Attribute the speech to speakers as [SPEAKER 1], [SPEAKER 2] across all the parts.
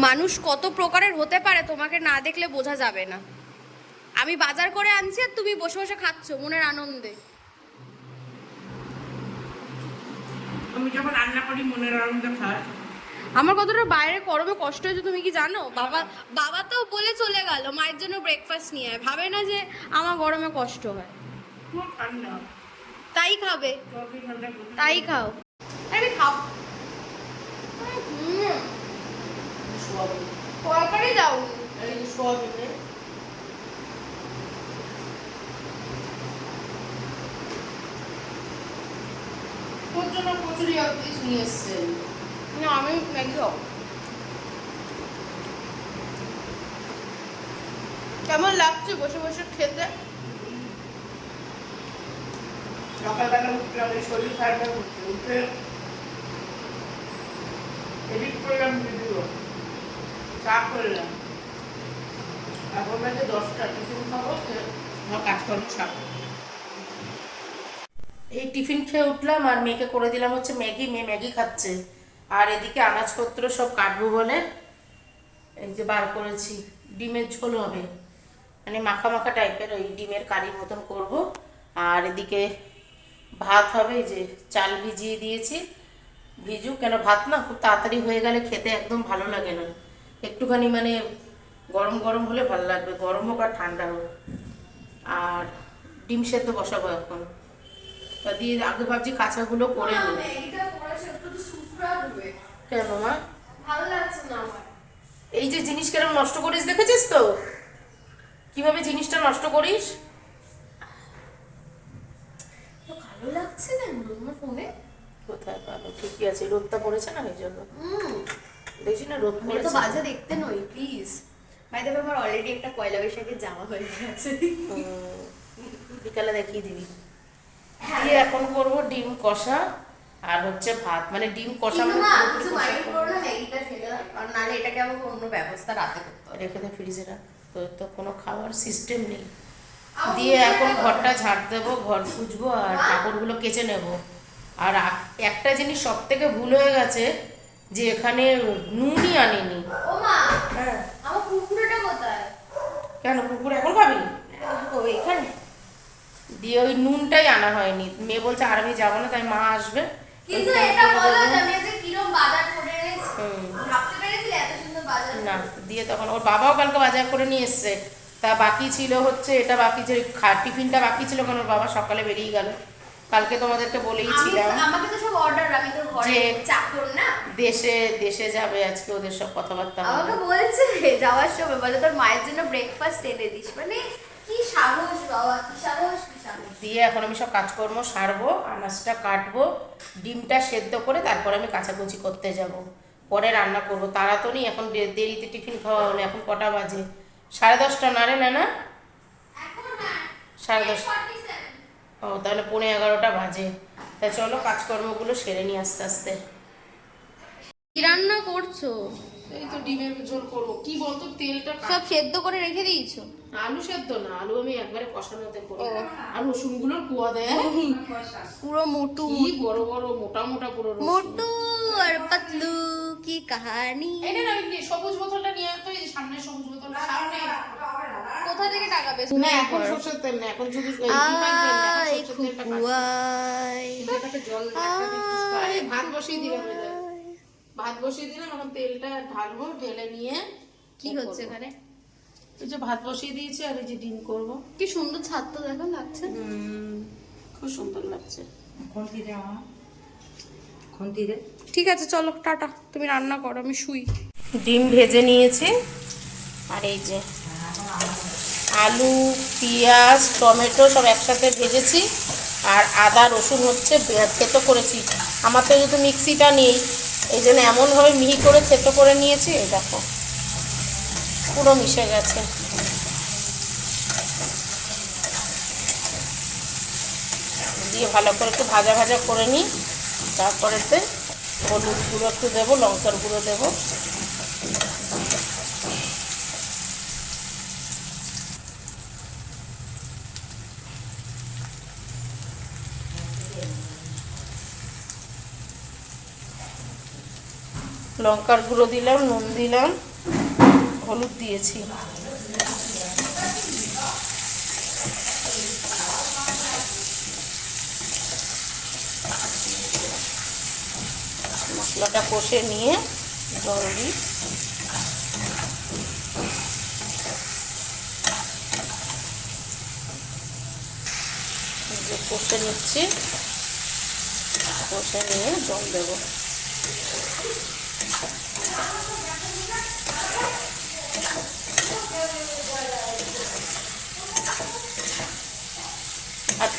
[SPEAKER 1] মানুষ কত প্রকারের হতে পারে তোমাকে না দেখলে বোঝা যাবে না। আমি বাজার করে আনছি আর তুমি বসে বসে খাচ্ছ মনের আনন্দে।
[SPEAKER 2] আমি যখন রান্না করি মনের আনন্দ
[SPEAKER 1] আমার কতটা বাইরে গরমে কষ্ট হয়েছে তুমি কি জানো? বাবা বাবা তো বলে চলে গেল মায়ের জন্য ব্রেকফাস্ট নিয়ে আয়। ভাবে না যে আমার গরমে কষ্ট হয়। তাই খাবে। তাই খাও। আরে খাও হুম,
[SPEAKER 2] সোয়াবিন
[SPEAKER 1] তরকারি দাও
[SPEAKER 2] এই সোয়াবিনে। তোর জন্য কচুরি এক পিস নিয়ে এসছেন
[SPEAKER 1] না আমি ম্যাগি খাও কেমন লাগছে বসে বসে খেতে?
[SPEAKER 2] সকালবেলা এই শরীর খারাপ করতে উঠে এডিট করলাম এই টিফিন খেয়ে উঠলাম, আর মেয়েকে করে দিলাম হচ্ছে ম্যাগি, মেয়ে ম্যাগি খাচ্ছে। আর এদিকে আনাজপত্র সব কাটবো বলে এই যে বার করেছি। ডিমের ঝোল হবে। মানে মাখা মাখা টাইপের ওই ডিমের কারির মতন করব। আর এদিকে ভাত হবে যে চাল ভিজিয়ে দিয়েছি। ভিজু কেন ভাত না, খুব তাড়াতাড়ি হয়ে গেলে খেতে একদম ভালো লাগে না। একটুখানি মানে গরম গরম হলে ভালো লাগবে গরম হোক আর ঠান্ডা হোক। আর ডিম সেদ্ধ বসাবো এখন। তা দিয়ে আগে ভাবছি কাঁচাগুলো করে নেব কেন মা?
[SPEAKER 1] ভালো লাগছে না আমার।
[SPEAKER 2] এই যে জিনিস কেরম নষ্ট করিস দেখেছিস তো? কীভাবে জিনিসটা নষ্ট করিস?
[SPEAKER 1] তো ভালো লাগছে না আমার ফোনে
[SPEAKER 2] কোথায় পাবো ঠিকই আছে রোদটা পড়েছে না এই জন্য? না রোদ
[SPEAKER 1] আমি তো বাজে দেখতে নই প্লিজ আমার অলরেডি একটা পয়লা বৈশাখের জামা হয়ে গেছে।
[SPEAKER 2] বিকালে দেখিয়ে দিবি।
[SPEAKER 1] হ্যাঁ।
[SPEAKER 2] দিয়ে এখন করব ডিম কষা আর হচ্ছে ভাত। মানে ডিম কষা মানে
[SPEAKER 1] কিছু মাইন্ড করো না ম্যাগিটা ফেলে দাও। আর নাহলে এটাকে আমাকে অন্য ব্যবস্থা রাতে করতে হবে।
[SPEAKER 2] রেখে দে ফ্রিজে রাখ। তোর তো কোনো খাওয়ার সিস্টেম নেই। দিয়ে এখন ঘরটা ঝাড় দেবো ঘর পুছবো আর কাপড়গুলো কেচে নেব। আর একটা জিনিস সব থেকে ভুল হয়ে গেছে যে এখানে নুনই আনিনি।
[SPEAKER 1] ও মা
[SPEAKER 2] হ্যাঁ।
[SPEAKER 1] আমার কুকুরটা কোথায়?
[SPEAKER 2] কেন কুকুর এখন খাবি
[SPEAKER 1] ও এখানে।
[SPEAKER 2] দিয়ে ওই নুনটাই আনা হয়নি। মেয়ে বলছে আর আমি যাব না তাই মা আসবে।
[SPEAKER 1] কিন্তু এটা বলো যে আমি আজকে কিরম বাজার করে এনেছি। ভাবতে পেরেছিলে এত সুন্দর বাজার
[SPEAKER 2] না দিয়ে তখন ওর বাবাও কালকে বাজার করে নিয়ে এসেছে। তা বাকি ছিল হচ্ছে এটা বাকি যে টিফিনটা বাকি ছিল কারণ ওর বাবা সকালে বেরিয়ে গেল। কালকে তোমাদেরকে বলেই
[SPEAKER 1] আমি
[SPEAKER 2] ছিলাম
[SPEAKER 1] আমাকে তো সব অর্ডার আমি তো ঘরে চাকর না।
[SPEAKER 2] দেশে দেশে যাবে আজকে ওদের সব কথাবার্তা
[SPEAKER 1] আমাকে বলছে যাওয়ার সময় বলে তোর মায়ের জন্য ব্রেকফাস্ট এনে দিস। মানে কি সাহস বাবা কি সাহস
[SPEAKER 2] দিয়ে এখন আমি সব কাজকর্ম সারবো আনাজটা কাটবো ডিমটা সেদ্ধ করে তারপর আমি কাচাকুচি করতে যাব। পরে রান্না করব। তারা তো নেই এখন দেরিতে টিফিন খাওয়া হলো এখন কটা বাজে? সাড়ে দশটা না রে না। সাড়ে দশ
[SPEAKER 1] 47
[SPEAKER 2] ও তাহলে পৌনে এগারোটা বাজে। তা চলো কাজকর্মগুলো সেরে নিই আস্তে আস্তে।
[SPEAKER 1] কি রান্না করছ?
[SPEAKER 2] এই তো ডিমের ঝোল করব। কি বলতো তেলটা
[SPEAKER 1] সব সেদ্ধ করে রেখে দিয়েছ?
[SPEAKER 2] আলু সেদ্ধ না আলু আমি একবারে কষানোতে করব
[SPEAKER 1] ও।
[SPEAKER 2] আর রসুনগুলো কুয়া দেয়
[SPEAKER 1] পুরো মোটু।
[SPEAKER 2] কি বড় বড় মোটা মোটা পুরো রসুন।
[SPEAKER 1] মোটু আর পাতলু কি কাহানি।
[SPEAKER 2] এই নে সবুজ বোতলটা নিয়ে আয় তো এই সামনে সবুজ বোতলটা সামনে।
[SPEAKER 1] কোথা থেকে টাকা পেছো
[SPEAKER 2] না এখন সরষের তেল না এখন শুধু জল ভাত বসিয়ে দিলাম ভাত বসিয়ে দিলাম এখন তেলটা ঢালবো ঢেলে নিয়ে
[SPEAKER 1] কি হচ্ছে এখানে?
[SPEAKER 2] এই যে ভাত বসিয়ে দিয়েছি আর এই যে ডিম করব।
[SPEAKER 1] কি সুন্দর ছাদ তো দেখো লাগছে।
[SPEAKER 2] হুম, খুব সুন্দর লাগছে।
[SPEAKER 1] ঠিক আছে চলো টাটা। তুমি রান্না করো আমি শুই।
[SPEAKER 2] ডিম ভেজে নিয়েছি আর এই যে। আলু, পেঁয়াজ, টমেটো সব একসাথে ভেজেছি। আর আদা, রসুন হচ্ছে থেতো করেছি। আমার তো যেহেতু মিক্সিটা নেই। এই জন্য এমনভাবে মিহি করে থেতো করে নিয়েছি, এই দেখো। পুরো মিশে গেছে। দিয়ে ভালো করে একটু ভাজা ভাজা করে নিই। তারপরেতে হলুদ গুঁড়ো একটু দেবো, লঙ্কার গুঁড়ো দেবো। লঙ্কার গুঁড়ো দিলাম, নুন দিলাম, হলুদ দিয়েছি। মশলাটা কষে নিয়ে জল দিই। কষে নিচ্ছি, কষে নিয়ে জল দেবো।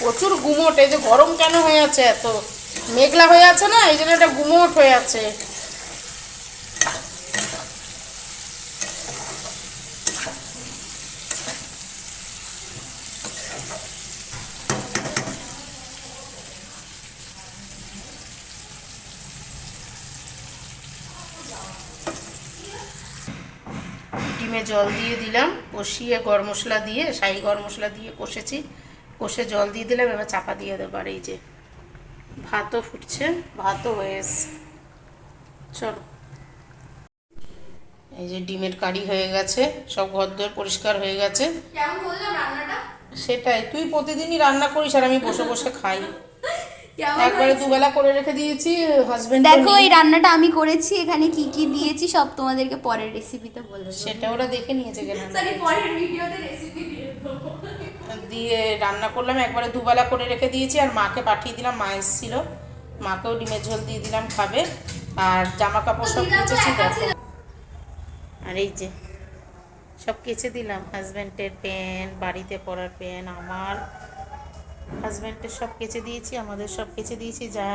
[SPEAKER 2] প্রচুর গুমোট, এই যে গরম কেন হয়ে আছে এত? মেঘলা হয়ে আছে না, এই জন্য এটা গুমোট হয়ে আছে। ডিমে জল দিয়ে দিলাম, কষিয়ে গরম মশলা দিয়ে, শাহি গরম মশলা দিয়ে কষেছি। কষে জল দিয়ে দিলাম এবার চাপা দিয়ে দেবো। আর এই যে ভাতও ফুটছে ভাতও হয়ে এসছে চলো। এই যে ডিমের কারি হয়ে গেছে সব ঘরদোর পরিষ্কার হয়ে গেছে। সেটাই তুই প্রতিদিনই রান্না করিস আর আমি বসে বসে খাই। একবারে দুবেলা করে রেখে দিয়েছি হাজবেন্ড
[SPEAKER 3] দেখো এই রান্নাটা আমি করেছি এখানে কি কি দিয়েছি সব তোমাদেরকে পরের রেসিপিতে বলে
[SPEAKER 2] সেটা ওরা দেখে নিয়েছে কেন?
[SPEAKER 1] সরি পরের ভিডিওতে রেসিপি দিয়ে দেবো।
[SPEAKER 2] দিয়ে রান্না করলাম একবারে দুবেলা করে রেখে দিয়েছি আর মাকে পাঠিয়ে দিলাম মা এসেছিল। মাকেও ডিমের ঝোল দিয়ে দিলাম খাবে। আর জামা কাপড় সব কেচেছি দেখো। আর এই যে সব কেচে দিলাম। হাজব্যান্ডের প্যান্ট বাড়িতে পরার প্যান্ট আমার। হাজব্যান্ডের সব কেচে দিয়েছি আমাদের সব কেচে দিয়েছি। যা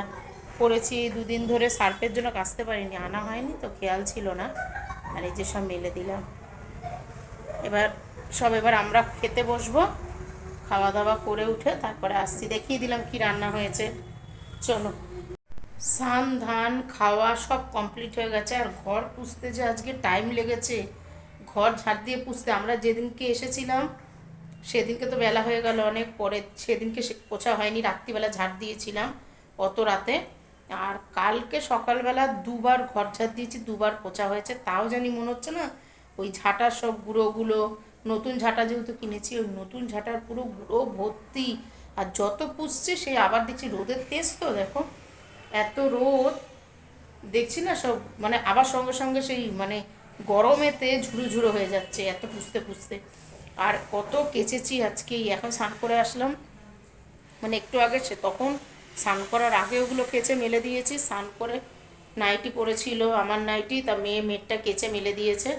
[SPEAKER 2] পরেছি দুদিন ধরে সার্ফের জন্য কাচতে পারিনি আনা হয়নি তো খেয়াল ছিল না। আর এই যে সব মেলে দিলাম। এবার সব এবার আমরা খেতে বসবো। খাওয়া দাওয়া করে উঠে তারপরে আসছি। দেখিয়ে দিলাম কি রান্না হয়েছে। চলো। স্নান, ধান, খাওয়া সব কমপ্লিট হয়ে গেছে। আর ঘর পুষতে যে আজকে টাইম লেগেছে, ঘর ঝাড় দিয়ে পুষতে আমরা যেদিনকে এসেছিলাম, সেদিনকে তো বেলা হয়ে গেল অনেক পরে। সেদিনকে পোছা হয়নি, রাত্রিবেলা ঝাড় দিয়েছিলাম অত রাতে। আর কালকে সকালবেলা দুবার ঘর ঝাড় দিয়েছি, দুবার পোছা হয়েছে। তাও জানি মনে হচ্ছে না, ওই ঝাঁটার সব গুঁড়োগুলো নতুন ঝাঁটা যেহেতু কিনেছি, ওই নতুন ঝাঁটার পুরো গুঁড়ো, ভর্তি, আর যত পুষছে সে আবার দেখছি রোদের তেজ তো, দেখো। এত রোদ, দেখছি না সব মানে আবার সঙ্গে সঙ্গে সেই মানে গরমেতে ঝুড়ো হয়ে যাচ্ছে, এত পুষতে পুষতে। আর কত কেচেছি আজকে এখন স্নান করে আসলাম। মানে একটু আগে সে, তখন স্নান করার আগে ওগুলো কেচে মেলে দিয়েছি। স্নান করে নাইটি পরেছিল আমার নাইটি, তা মেয়ে, মেয়েরটা কেচে মেলে দিয়েছে।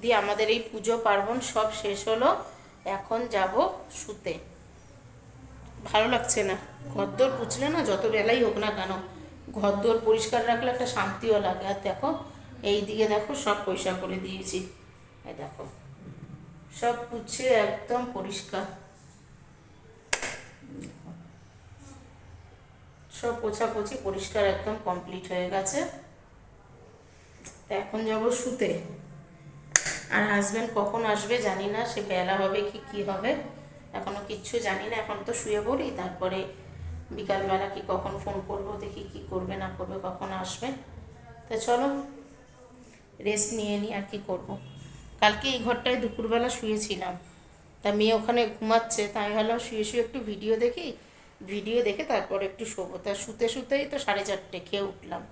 [SPEAKER 2] দিয়ে আমাদের এই পুজো পার্বণ সব শেষ হলো, এখন যাব শুতে। ভালো লাগছে না। ঘরদোর পুছলে না যত বেলাই হোক না কেন, ঘরদোর পরিষ্কার রাখলে একটা শান্তিও লাগে। আর দেখো, এই দিকে দেখো সব পয়সা করে দিয়েছি। এই দেখো, সব পুছে একদম পরিষ্কার। সব পোছাপুছি পরিষ্কার একদম কমপ্লিট হয়ে গেছে। এখন যাব শুতে। আর হাজব্যান্ড কখন আসবে জানি না, সে বেলা হবে কি কি হবে, এখনও কিচ্ছু জানি না, এখন তো শুয়ে পড়ি, তারপরে বিকালবেলা কি কখন ফোন করব, দেখি কি করবে, না করবে, কখন আসবে। তা চলো রেস্ট নিয়ে নিই আর কি করব। কালকে এই ঘরটায় দুপুরবেলা শুয়েছিলাম, তা মেয়ে ওখানে ঘুমাচ্ছে, তাই আমি ভাবলাম শুয়ে শুয়ে একটু ভিডিও দেখি ভিডিও দেখে তারপরে একটু শোবো। তা শুতে শুতেই তো সাড়ে চারটে খেয়ে উঠলাম।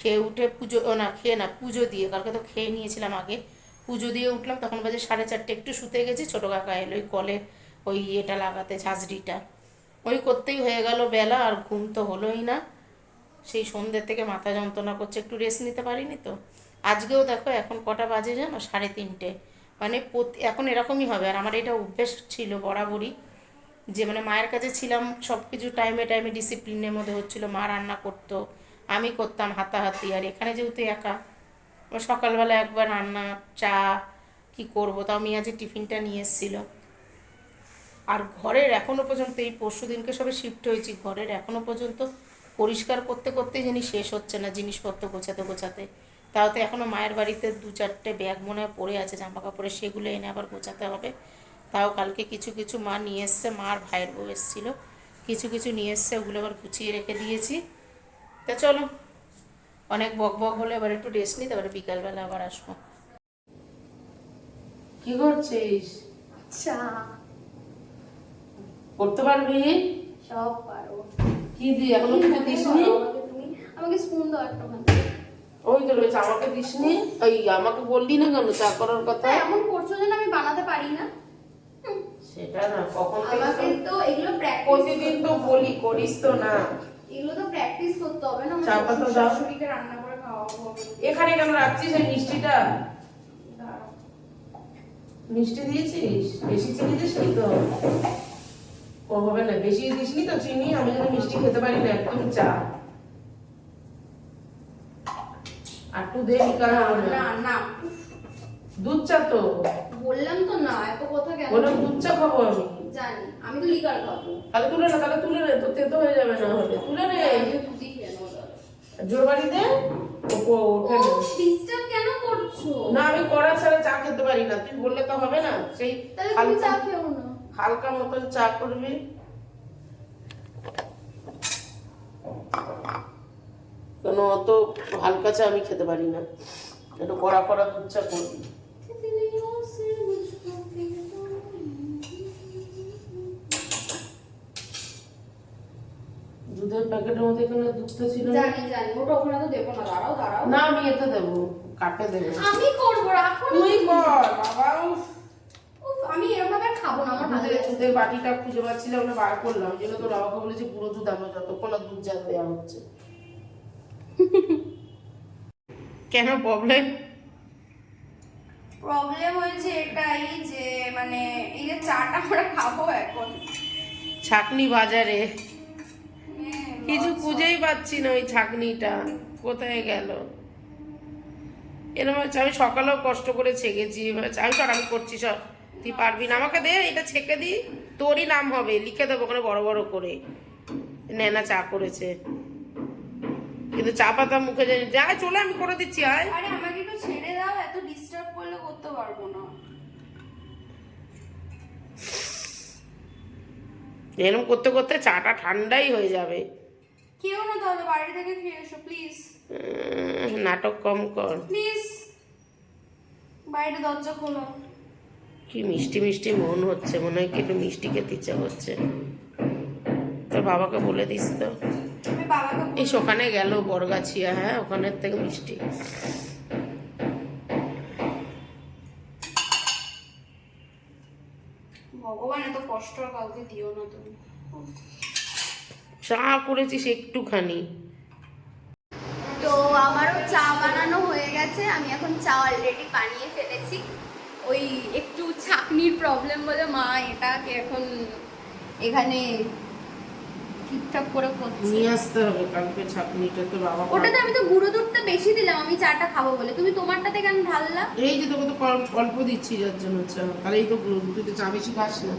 [SPEAKER 2] খেয়ে উঠে পুজো না, খেয়ে না, পুজো দিয়ে, কালকে তো খেয়ে নিয়েছিলাম আগে পুজো দিয়ে উঠলাম, তখন বাজে সাড়ে চারটে, একটু শুতে গেছি, ছোটো কাকা এলো ওই কলে ওই ইয়েটা লাগাতে, ঝাঁঝরিটা। ওই করতেই হয়ে গেল বেলা, আর ঘুম তো হলোই না। সেই সন্ধ্যে থেকে মাথা যন্ত্রণা করছে, একটু রেস্ট নিতে পারিনি তো। আজকেও দেখো, এখন কটা বাজে জানো? সাড়ে তিনটে। মানে এখন এরকমই হবে। আর আমার এটা অভ্যেস ছিল বরাবরই, যে মানে মায়ের কাছে ছিলাম সব কিছু টাইমে টাইমে ডিসিপ্লিনের মধ্যে হচ্ছিল, মা রান্না করতো, আমি করতাম হাতাহাতি। আর এখানে যেহেতু একা সকালবেলা একবার রান্না, চা, কি করব? তাও মিয়া যে টিফিনটা নিয়ে এসেছিল। আর ঘরের এখনও পর্যন্ত, এই পরশু দিনকে সবে শিফট হয়েছি, ঘরের এখনও পর্যন্ত পরিষ্কার করতে করতে জানি শেষ হচ্ছে না, জিনিসপত্র গোছাতে গোছাতে। তাও তো এখনও মায়ের বাড়িতে দু চারটে ব্যাগ মনে হয় পড়ে আছে জামা কাপড়ে সেগুলো এনে আবার গোছাতে হবে। তাও কালকে কিছু কিছু মা নিয়ে এসছে, মার ভাইয়ের বউ এসেছিল। কিছু কিছু নিয়ে এসছে, ওগুলো আবার গুছিয়ে রেখে দিয়েছি। তা চলো অনেক বক বক হলে এবার একটু রেস্ট নিই তারপরে বিকালবেলা আবার আসব। কি করছিস?
[SPEAKER 1] চা।
[SPEAKER 2] করতে পারবি?
[SPEAKER 1] সব পারো
[SPEAKER 2] কি দি এখনও কিছু দিসনি?
[SPEAKER 1] আমাকে স্পুন দাও একটা ভালো।
[SPEAKER 2] ওই তো রয়েছে আমাকে দিসনি? ওই আমাকে বললি না কেন? চা করার কথা?
[SPEAKER 1] এমন করছ যেন আমি বানাতে পারি না।
[SPEAKER 2] সেটা না কখন
[SPEAKER 1] আমাকে
[SPEAKER 2] তো-
[SPEAKER 1] তো এগুলো প্র্যাকটিস
[SPEAKER 2] প্রতিদিন তো বলি করিস তো না।
[SPEAKER 1] এগুলো তো প্র্যাকটিস করতে হবে না
[SPEAKER 2] চা পাতা দাও।
[SPEAKER 1] শাশুড়িকে রান্না করে খাওয়াবো
[SPEAKER 2] এখানে কেন রাখছিস এই মিষ্টিটা? মিষ্টি দিয়েছিস? বেশি চিনি দিসনি তো? ও হবে না বেশি দিসনি তো চিনি আমি যেন মিষ্টি খেতে পারি না একদম চা। আর একটু দে না
[SPEAKER 1] না না
[SPEAKER 2] দুধ চা তো।
[SPEAKER 1] বললাম তো না এত কথা কেন
[SPEAKER 2] বললাম দুধ চা খাব আমি।
[SPEAKER 1] জানি আমি তো লিকার খাব।
[SPEAKER 2] তাহলে তুলে না তাহলে তুলে তেতো হয়ে যাবে না। হলে তুলে
[SPEAKER 1] দুধই কেন
[SPEAKER 2] বাড়িতে ওঠে না।
[SPEAKER 1] ডিস্টার্ব কেন করছ?
[SPEAKER 2] না আমি কড়া ছাড়া চা খেতে পারি না। তুই বললে তো হবে না। সেই
[SPEAKER 1] তাহলে চা খেও না।
[SPEAKER 2] হালকা মতন চা করবি। কেন অত হালকা চা আমি খেতে পারি না। একটু কড়া কড়া দুধ চা করবি। দুধের প্যাকেটের মধ্যে এখানে দুধটা ছিল
[SPEAKER 1] জানি জানি। ওটা ওখানে তো দেবো না। দাঁড়াও দাঁড়াও।
[SPEAKER 2] না আমি এতে দেবো। কাটে দেবো?
[SPEAKER 1] আমি করব রাখো
[SPEAKER 2] তুই কর বাবা
[SPEAKER 1] আমি এরকম ভাবে খাব না আমার ভালো
[SPEAKER 2] দুধের বাটিটা খুঁজে পাচ্ছিলাম বার করলাম। যেন তোর বাবাকে বলেছি পুরো দুধ আমার যতক্ষণ না দুধ যা দেওয়া হচ্ছে। কেন প্রবলেম
[SPEAKER 1] প্রবলেম হয়েছে এটাই যে মানে এই যে চাটা আমরা খাব এখন।
[SPEAKER 2] ছাকনি বাজারে।
[SPEAKER 1] হ্যাঁ,
[SPEAKER 2] কিছু খুঁজেই পাচ্ছি না ওই ছাকনিটা। কোথায় গেল? এরকম হচ্ছে আমি সকালেও কষ্ট করে ছেঁকেছি। আমি সর আমি করছি সব। তুই পারবি না। আমাকে দে এটা ছেঁকে দি। তোরই নাম হবে। লিখে দেবো ওখানে বড় বড় করে। নেনা চা করেছে। কিন্তু চা পাতা মুখে জানি যা চলে আমি করে দিচ্ছি আয়।
[SPEAKER 1] পারব না।
[SPEAKER 2] এরকম করতে করতে চাটা ঠান্ডাই হয়ে যাবে।
[SPEAKER 1] কেউ না তাহলে বাড়ি থেকে খেয়ে এসো প্লিজ
[SPEAKER 2] নাটক কম কর।
[SPEAKER 1] প্লিজ বাইরে দরজা খোলো।
[SPEAKER 2] কি মিষ্টি মিষ্টি মন হচ্ছে মনে হয় কি একটু মিষ্টি খেতে ইচ্ছা হচ্ছে তোর বাবাকে বলে দিস তো। এই ওখানে গেল বরগাছিয়া হ্যাঁ ওখানের থেকে মিষ্টি।
[SPEAKER 1] ভগবান এত কষ্ট আর কাউকে দিও না তুমি।
[SPEAKER 2] চা করেছিস একটুখানি।
[SPEAKER 3] তো আমারও চা বানানো হয়ে গেছে আমি এখন চা অলরেডি বানিয়ে ফেলেছি। ওই একটু ছাকনির প্রবলেম বলে মা এটাকে এখন এখানে ঠিকঠাক করে করছি।
[SPEAKER 2] নিয়ে আসতে হবে কালকে ছাকনিটা তো বাবা
[SPEAKER 3] ওটাতে আমি তো গুঁড়ো দুধটা বেশি দিলাম আমি চাটা খাব বলে। তুমি তোমারটাতে কেন ঢাললা?
[SPEAKER 2] এই যে তোকে তো অল্প- দিচ্ছি যার জন্য চা। তাহলে এই তো তুই তো চা বেশি খাস না।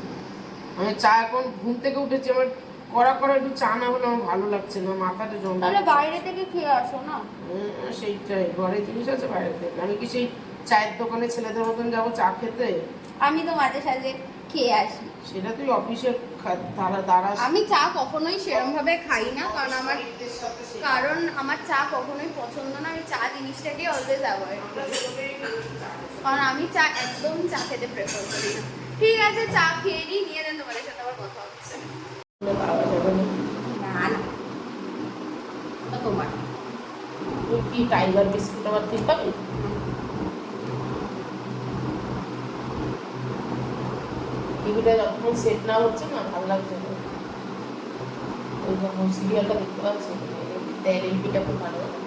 [SPEAKER 2] আমি চা এখন ঘুম থেকে উঠেছি আমার কড়া কড়া একটু চা না হলে আমার ভালো লাগছে না মাথাটা জমা
[SPEAKER 3] তাহলে বাইরে থেকে খেয়ে আসো না।
[SPEAKER 2] সেইটাই ঘরে জিনিস আছে বাইরে থেকে। আমি কি সেই চায়ের দোকানে ছেলেদের মতন যাব চা খেতে?
[SPEAKER 3] আমি তো মাঝে সাঝে খেয়ে আসি।
[SPEAKER 2] সেটা তুই অফিসে খা- তারা
[SPEAKER 3] আমি চা কখনোই সেরম ভাবে খাই না কারণ আমার কারণ আমার চা কখনোই পছন্দ না। আমি চা জিনিসটাকে অলওয়েজ অ্যাভয়েড কারণ আমি চা একদম চা খেতে প্রেফার করি না। ঠিক আছে চা খেয়ে নিই নিয়ে দেন তোমাদের সাথে আবার কথা হচ্ছে।
[SPEAKER 2] না
[SPEAKER 3] না। তোমার।
[SPEAKER 2] কি টাইগার বিস্কুট আমার তুই পাবি? টিভিটা যতক্ষণ সেট না হচ্ছে না ভালো লাগছে না। ওই যখন সিরিয়ালটা দেখতে পাচ্ছি? এলপিটা খুব ভালো লাগছে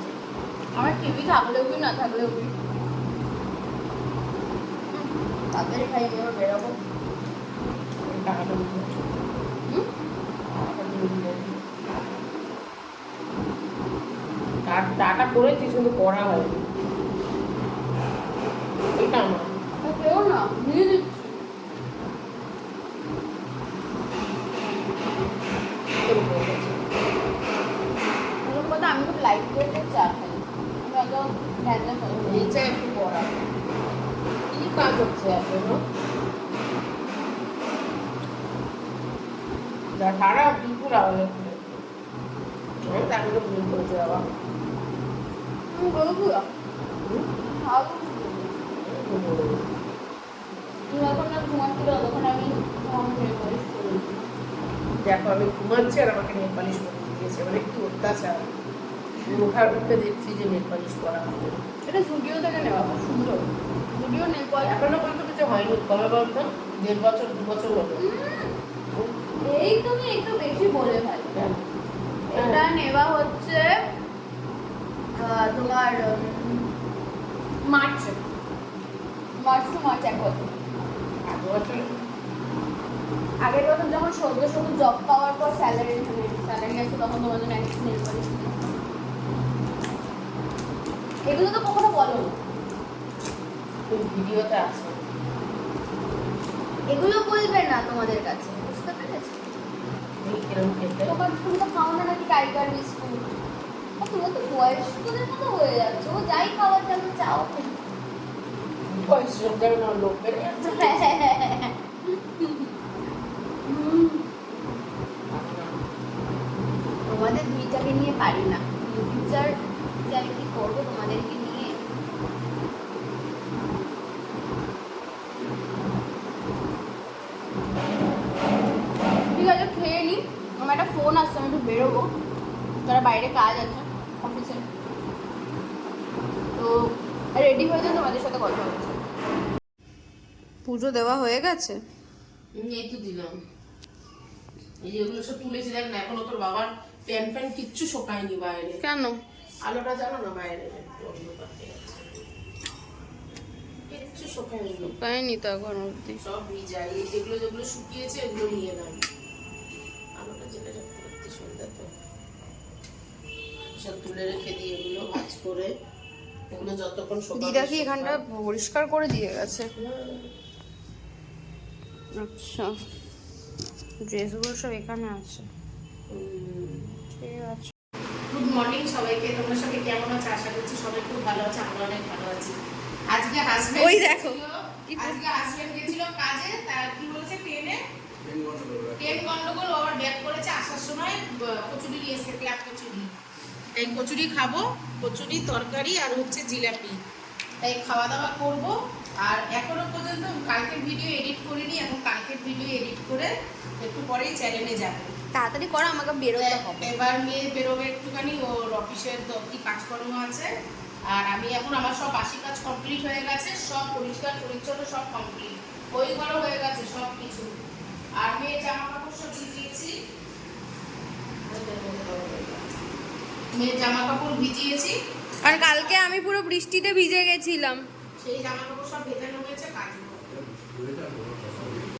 [SPEAKER 3] আমার টিভি থাকলেও কি না থাকলেও কি? তাড়াতাড়ি খাই এবার বেরোবো।
[SPEAKER 2] টাকাটা। টাকা করেছিস কিন্তু করা ওইটা আমার।
[SPEAKER 3] তা না নিয়ে দিচ্ছি
[SPEAKER 2] তোর উপর গেছে।
[SPEAKER 3] প্রথম কথা আমি খুব লাইট ওয়েটের চা খাই আমি অত ভ্যানলে পছন্দ করি না।
[SPEAKER 2] এইটা একটু পড়া কি কাজ হচ্ছে এখনও। সারা দুপুর আওয়াজ হচ্ছে। আমি তাকে তো ভুল করেছে বাবা। দেখো আমি ঘুমাচ্ছি আর আমাকে নেল পালিশ পরিয়ে দিয়েছে। মানে কি অত্যাচার। ওঠার উঠে দেখছি যে নেল পালিশ পরা হবে
[SPEAKER 1] এটা জুডিও থেকে নেওয়া খুব সুন্দর। জুডিও নেই
[SPEAKER 2] এখনও পর্যন্ত কিছু হয়নি কবে বলতো দেড় বছর দু বছর হলো।
[SPEAKER 1] এই তুমি একটু বেশি বলে ভাই। এটা নেওয়া হচ্ছে তোমার মার্চ। মার্চ টু মার্চ এক বছর। আগের বছর যখন সদ্য সদ্য জব পাওয়ার পর স্যালারি স্যালারি আছে তখন তোমার জন্য একটা নেল এগুলো তো কখনো বলো না।
[SPEAKER 2] ওই ভিডিওতে আছে।
[SPEAKER 1] এগুলো বলবে না তোমাদের কাছে বুঝতে পেরেছ?
[SPEAKER 2] এই কিরম খেতে?
[SPEAKER 1] তোমার তুমি তো খাও না নাকি টাইগার বিস্কুট? মতো হয়ে যাচ্ছে। ও যাই খাবার চাও
[SPEAKER 2] বয়স যোগ যাবে না লোক বেড়ে যাচ্ছে
[SPEAKER 1] তোমাদের দুইটাকে নিয়ে পারি না। ফিউচার একটা আসছে আমি একটু বেরোবো। তারা বাইরে কাজ আছে অফিসে তো রেডি হয়ে যান তোমাদের সাথে কথা হচ্ছে।
[SPEAKER 4] পুজো দেওয়া হয়ে গেছে?
[SPEAKER 2] এই তো দিলাম। এই যেগুলো সব তুলেছি দেখ না এখনও তোর বাবার প্যান প্যান কিচ্ছু শোকায়নি বাইরে।
[SPEAKER 4] কেন?
[SPEAKER 2] আলোটা জানো না বাইরে। কিচ্ছু শোকায়নি।
[SPEAKER 4] পাইনি তো এখন অবধি।
[SPEAKER 2] সব ভিজা এই যেগুলো যেগুলো শুকিয়েছে এগুলো নিয়ে এলাম সব তুলে রেখে দিই এগুলো ভাজ করে এগুলো যতক্ষণ শুকাবে
[SPEAKER 4] দিদা কি এখানটা পরিষ্কার করে দিয়ে গেছে? আচ্ছা। ড্রেসগুলো সব এখানে আছে। ঠিক আছে।
[SPEAKER 2] গুড মর্নিং সবাইকে তোমরা সবাই কেমন আছো? আশা করছি সবাই খুব ভালো আছে আমরা অনেক ভালো আছি। আজকে হাজবেন্ড
[SPEAKER 4] ওই দেখো।
[SPEAKER 2] আজকে হাজবেন্ড গেছিল কাজে তার কি বলেছে ট্রেনে ট্রেন গন্ডগোল। আবার ব্যাক করেছে আসার সময় কচুরি নিয়ে এসে ক্লাব কচুরি। তাই কচুরি খাব কচুরি তরকারি আর হচ্ছে জিলাপি। তাই খাওয়া দাওয়া করব। আর এখনও পর্যন্ত কালকের ভিডিও এডিট করিনি এখন কালকের ভিডিও এডিট করে একটু পরেই চ্যানেলে যাবে।
[SPEAKER 1] তাড়াতাড়ি করো আমাকে বেরোতে হবে।
[SPEAKER 2] এবার মেয়ে বেরোবে একটুখানি ওর অফিসের তো কি কাজকর্ম আছে। আর আমি এখন আমার সব বাসি কাজ কমপ্লিট হয়ে গেছে সব পরিষ্কার পরিচ্ছন্ন সব কমপ্লিট ওই ঘরও হয়ে গেছে সব কিছু আর মেয়ে জামা কাপড় সব ভিজিয়েছি। মেয়ের জামা কাপড় ভিজিয়েছি।
[SPEAKER 4] আর কালকে আমি পুরো বৃষ্টিতে ভিজে গেছিলাম।
[SPEAKER 2] সেই জামা কাপড় সব